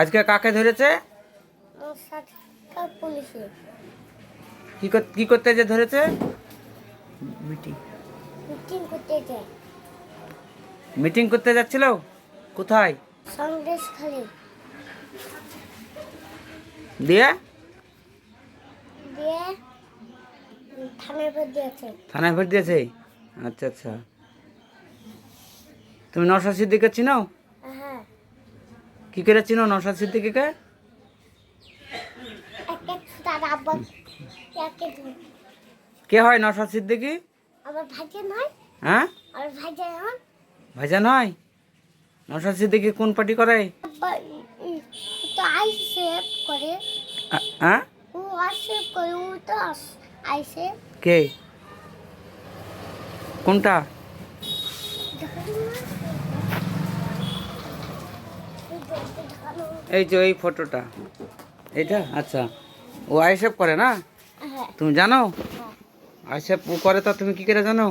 আজকে কাকে ধরেছে? কি কি করতে যে ধরেছে? মিটিং। মিটিং করতে যায় মিটিং করতে যাচ্ছিল? কোথায়? সন্দেশ খালি। দিয়ে? দিয়ে থানার পর দিয়েছে। থানায় ভোট দিয়েছে? আচ্ছা আচ্ছা। তুমি নশা সিদ্দিকে চিনো? হ্যাঁ কি করে চিনো নশা সিদ্দিকিকে? কে হয় নশা সিদ্দিকি? হ্যাঁ? ভাইজান হয় নশা সিদ্দিকি কোন পার্টি করে? হ্যাঁ? কে? কোনটা? এই যে এই ফটোটা। এটা আচ্ছা। ও আইসেপ করে না? হ্যাঁ। তুমি জানো? আইসেপ করে তা তুমি কি করে জানো?